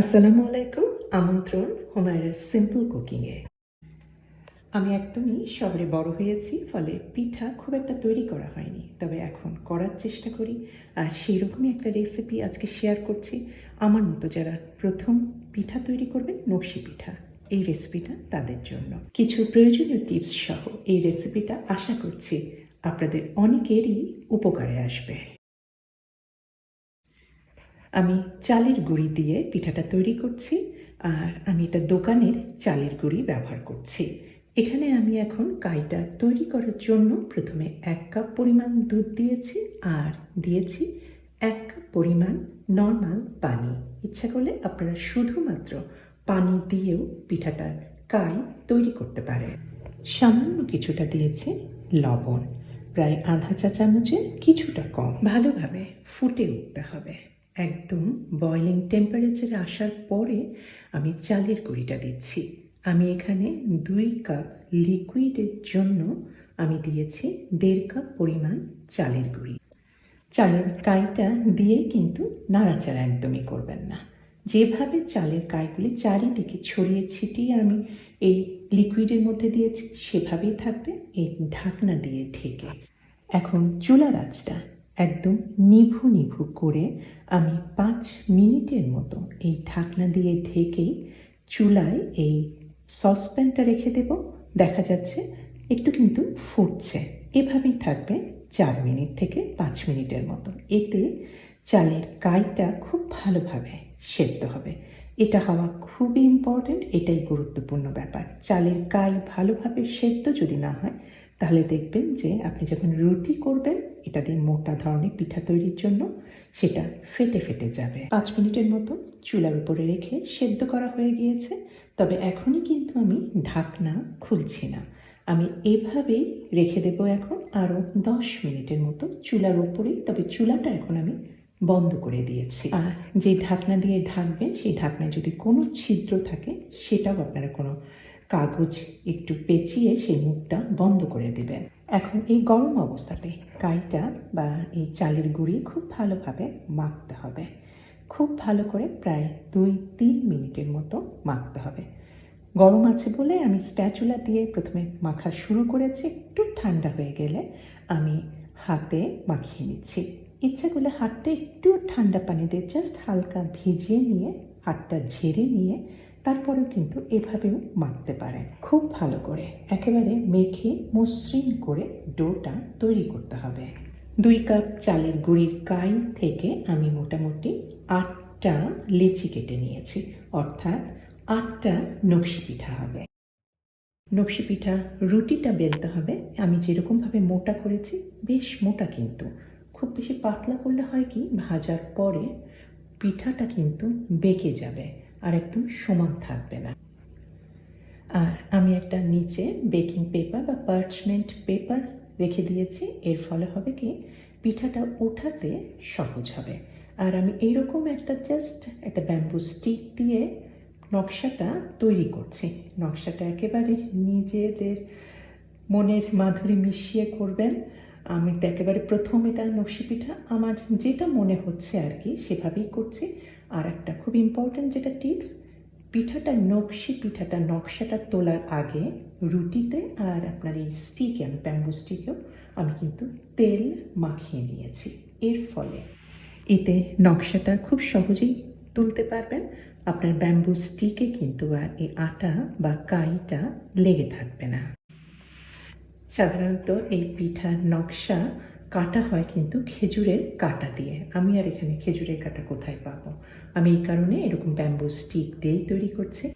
আসসালামু আলাইকুম, আমন্ত্রণ হুমায়রা সিম্পল কুকিংয়ে আমি একদমই শহরে বড় হয়েছি, ফলে পিঠা খুব একটা তৈরি করা হয়নি, তবে এখন করার চেষ্টা করি, আর সেই রকমই একটা রেসিপি আজকে শেয়ার করছি। আমার মতো যারা প্রথম পিঠা তৈরি করবেন, নকশি পিঠা, এই রেসিপিটা তাদের জন্য। কিছু প্রয়োজনীয় টিপস সহ এই রেসিপিটা আশা করছি আপনাদের অনেকেরই উপকারে আসবে। আমি চালের গুঁড়ি দিয়ে পিঠাটা তৈরি করছি আর আমি এটা দোকানের চালের গুঁড়ি ব্যবহার করছি। এখানে আমি এখন কাইটা তৈরি করার জন্য প্রথমে এক কাপ পরিমাণ দুধ দিয়েছি আর দিয়েছি এক কাপ পরিমাণ নর্মাল পানি। ইচ্ছা করলে আপনারা শুধুমাত্র পানি দিয়েও পিঠাটার কাই তৈরি করতে পারেন। সামান্য কিছুটা দিয়েছি লবণ। প্রায় আধা চা চামচের কিছুটা কম। ভালোভাবে ফুটে উঠতে হবে। একদম বয়লিং টেম্পারেচারে আসার পরে আমি চালের গুঁড়িটা দিচ্ছি। আমি এখানে দুই কাপ লিকুইডের জন্য আমি দিয়েছি দেড় কাপ পরিমাণ চালের গুঁড়ি। চালের কাইটা দিয়ে কিন্তু নাড়াচাড়া একদমই করবেন না। যেভাবে চালের কাইগুলি চারিদিকে ছড়িয়ে ছিটিয়ে আমি এই লিকুইডের মধ্যে দিয়েছি, সেভাবেই থাকবে এই ঢাকনা দিয়ে ঢেকে। এখন চুলার আঁচটা। একদম নিভু নিভু করে আমি পাঁচ মিনিটের মতো এই ঢাকনা দিয়ে ঢেকেই চুলায় এই সসপ্যানটা রেখে দেব। দেখা যাচ্ছে একটু কিন্তু ফুটছে। এভাবেই থাকবে চার মিনিট থেকে পাঁচ মিনিটের মতো। এতে চালের কাইটা খুব ভালোভাবে সেদ্ধ হবে। এটা হওয়া খুবই ইম্পর্ট্যান্ট এটাই গুরুত্বপূর্ণ ব্যাপার। চালের কাই ভালোভাবে সেদ্ধ যদি না হয় তাহলে দেখবেন যে আপনি যখন রুটি করবেন, এটা দিয়ে মোটা ধরনের পিঠা তৈরির জন্য সেটা ফেটে ফেটে যাবে। পাঁচ মিনিটের মতো চুলার উপরে রেখে সেদ্ধ করা হয়ে গিয়েছে। তবে এখনই কিন্তু আমি ঢাকনা খুলছি না। আমি এভাবেই রেখে দেব এখন আরও দশ মিনিটের মতো চুলার উপরেই। তবে চুলাটা এখন আমি বন্ধ করে দিয়েছি। আর যে ঢাকনা দিয়ে ঢাকবেন, সেই ঢাকনায় যদি কোনো ছিদ্র থাকে, সেটাও আপনারা কোনো কাগজ একটু পেঁচিয়ে সেই মুখটা বন্ধ করে দেবেন। এখন এই গরম অবস্থাতে কাইটা বা এই চালের গুঁড়ি খুব ভালোভাবে মাখতে হবে। খুব ভালো করে প্রায় দুই, তিন মিনিটের মতো মাখতে হবে। গরম আছে বলে আমি স্ট্যাচুলা দিয়ে প্রথমে মাখা শুরু করেছি, একটু ঠান্ডা হয়ে গেলে আমি হাতে মাখিয়ে নিচ্ছি। ইচ্ছা করলে হাতটা একটু ঠান্ডা পানি দিয়ে জাস্ট হালকা ভিজিয়ে নিয়ে, হাতটা ঝেড়ে নিয়ে তারপরেও কিন্তু এভাবেও মাখতে পারেন। খুব ভালো করে। একেবারে মেখে মসৃণ করে ডোটা তৈরি করতে হবে। দুই কাপ চালের গুঁড়ির কাই থেকে আমি মোটামুটি আটটা লেচি কেটে নিয়েছি। অর্থাৎ আটটা নকশি পিঠা হবে। নকশি পিঠা রুটিটা বেলতে হবে। আমি যেরকমভাবে মোটা করেছি, বেশ মোটা কিন্তু। খুব বেশি পাতলা করলে হয় কি, ভাজার পরে পিঠাটা কিন্তু বেঁকে যাবে। আর একদম সমান থাকবে না। আর আমি একটা নিচে বেকিং পেপার বা পার্চমেন্ট পেপার রেখে দিয়েছি। এর ফলে হবে কি, পিঠাটা ওঠাতে সহজ হবে। আর আমি এইরকম একটা জাস্ট একটা ব্যাম্বু স্টিক দিয়ে নকশাটা তৈরি করছি। নকশাটা একেবারে নিজেদের মনের মাধুরী মিশিয়ে করবেন। আমি তো একেবারে প্রথম এটা নকশি পিঠা। আমার যেটা মনে হচ্ছে আর কি, সেভাবেই করছি। আর একটা খুব ইম্পর্ট্যান্ট যেটা টিপস পিঠাটা নকশি, পিঠাটা নকশাটা তোলার আগে রুটিতে আর আপনার এই স্টিকে আমি ব্যাম্বু স্টিকেও আমি কিন্তু তেল মাখিয়ে নিয়েছি। এর ফলে এতে নকশাটা খুব সহজেই তুলতে পারবেন। আপনার ব্যাম্বু স্টিকে কিন্তু আর এই আটা বা কাইটা লেগে থাকবে না। সাধারণত এই পিঠার নকশা কাটা হয় কিন্তু খেজুরের কাটা দিয়ে। আমি আর এখানে খেজুরের কাটা কোথায় পাবো? আমি এই কারণে এরকম ব্যাম্বু স্টিক দিয়েই তৈরি করছি।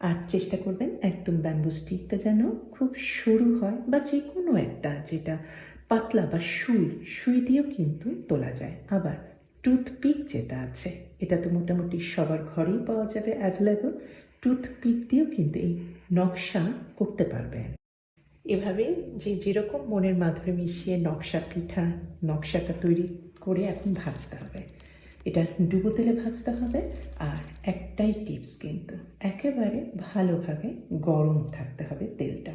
আর চেষ্টা করবেন একদম ব্যাম্বু স্টিকটা যেন খুব সরু হয় বা যে কোনো একটা যেটা পাতলা বা সুই সুই দিয়েও কিন্তু তোলা যায়। আবার টুথপিক যেটা আছে, এটা তো মোটামুটি সবার ঘরেই পাওয়া যাবে অ্যাভেলেবল টুথপিক দিয়েও কিন্তু এই নকশা করতে পারবেন। এভাবে যে যেরকম মনের মাধুরী মিশিয়ে নকশা পিঠা, নকশাটা তৈরি করে এখন ভাজতে হবে। এটা ডুবো তেলে ভাজতে হবে আর একটাই টিপস কিন্তু, একেবারে ভালোভাবে গরম থাকতে হবে তেলটা।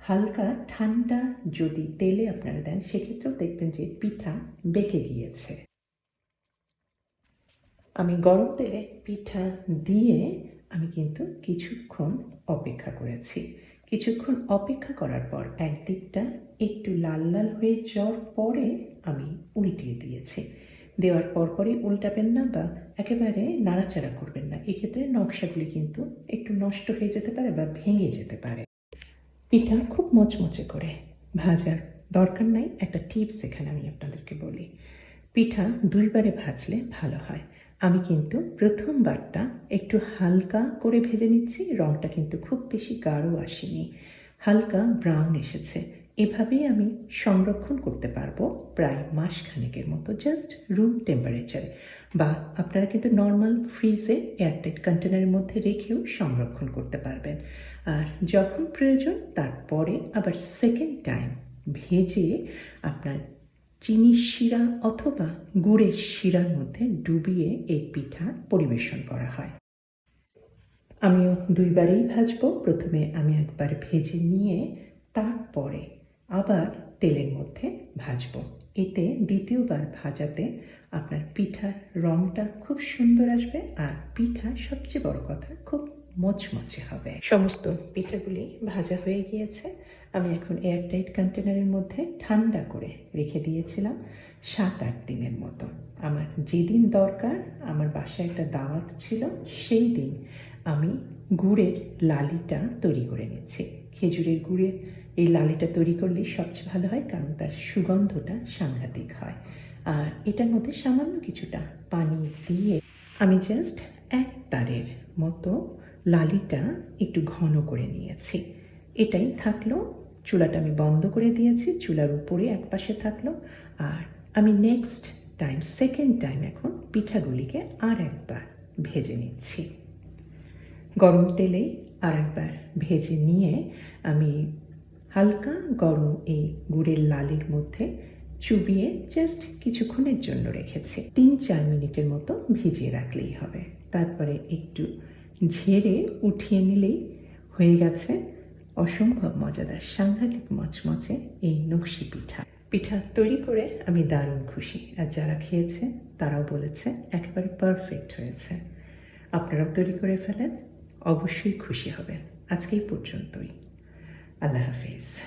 হালকা ঠান্ডা যদি তেলে আপনারা দেন, সেক্ষেত্রেও দেখবেন যে পিঠা বেঁকে গিয়েছে। আমি গরম তেলে পিঠা দিয়ে আমি কিন্তু কিছুক্ষণ অপেক্ষা করেছি। কিছুক্ষণ অপেক্ষা করার পর একদিকটা একটু লাল লাল হয়ে যাওয়ার পরে আমি উল্টিয়ে দিয়েছি। দেওয়ার পরপরই উল্টাবেন না বা একেবারে নাড়াচাড়া করবেন না। এক্ষেত্রে নকশাগুলি কিন্তু একটু নষ্ট হয়ে যেতে পারে বা ভেঙে যেতে পারে। পিঠা খুব মচমচে করে। ভাজার দরকার নাই। একটা টিপস এখানে আমি আপনাদেরকে বলি। পিঠা দুইবারে ভাজলে ভালো হয়। আমি কিন্তু প্রথমবারটা একটু হালকা করে ভেজে নিচ্ছি রঙটা কিন্তু খুব বেশি গাঢ় আসেনি। হালকা ব্রাউন এসেছে। এভাবেই আমি সংরক্ষণ করতে পারব প্রায় মাস খানেকের মতো, জাস্ট রুম টেম্পারেচারে। বা আপনারা কিন্তু নর্মাল ফ্রিজে এয়ারটাইট কন্টেনারের মধ্যে রেখেও সংরক্ষণ করতে পারবেন। আর যখন প্রয়োজন, তারপরে আবার সেকেন্ড টাইম ভেজে আপনার চিনির শিরা অথবা গুড়ের শিরার মধ্যে ডুবিয়ে এই পিঠা পরিবেশন করা হয়। আমিও দুইবারেই ভাজব। প্রথমে আমি একবার ভেজে নিয়ে তারপরে আবার তেলের মধ্যে ভাজবো। এতে দ্বিতীয়বার ভাজাতে আপনার পিঠার রংটা খুব সুন্দর আসবে আর পিঠা সবচেয়ে বড় কথা খুব মচমচে হবে। সমস্ত পিঠাগুলি ভাজা হয়ে গিয়েছে। আমি এখন এয়ারটাইট কন্টেনারের মধ্যে ঠান্ডা করে রেখে দিয়েছিলাম সাত, আট দিনের মতো। আমার যেদিন দরকার, আমার বাসায় একটা দাওয়াত ছিল, সেই দিন আমি গুড়ের লালিটা তৈরি করে নিচ্ছি। খেজুরের গুড়ের এই লালিটা তৈরি করলেই সবচেয়ে ভালো হয়, কারণ তার সুগন্ধটা সাংঘাতিক হয়। আর এটার মধ্যে সামান্য কিছুটা পানি দিয়ে আমি জাস্ট এক তারের মতো লালিটা একটু ঘন করে নিয়েছি। এটাই থাকল চুলাটা আমি বন্ধ করে দিয়েছি, চুলার উপরে এক পাশে থাকল। আর আমি নেক্সট টাইম সেকেন্ড টাইম এখন পিঠাগুলিকে আর একবার ভেজে নিচ্ছি। গরম তেলেই আর একবার ভেজে নিয়ে আমি হালকা গরম এই গুড়ের লালির মধ্যে চুবিয়ে জাস্ট কিছুক্ষণের জন্য রেখেছি। তিন চার মিনিটের মতো ভিজিয়ে রাখলেই হবে। তারপরে একটু ঝেড়ে উঠিয়ে নিলেই হয়ে গেছে। অসম্ভব মজাদার সাংঘাতিক মচমচে এই নকশি পিঠা। পিঠা তৈরি করে আমি দারুণ খুশি। আর যারা খেয়েছে, তারাও বলেছে, একেবারে পারফেক্ট হয়েছে। আপনারাও তৈরি করে ফেলেন, অবশ্যই খুশি হবেন। আজকেই পর্যন্তই। আল্লাহ হাফিজ।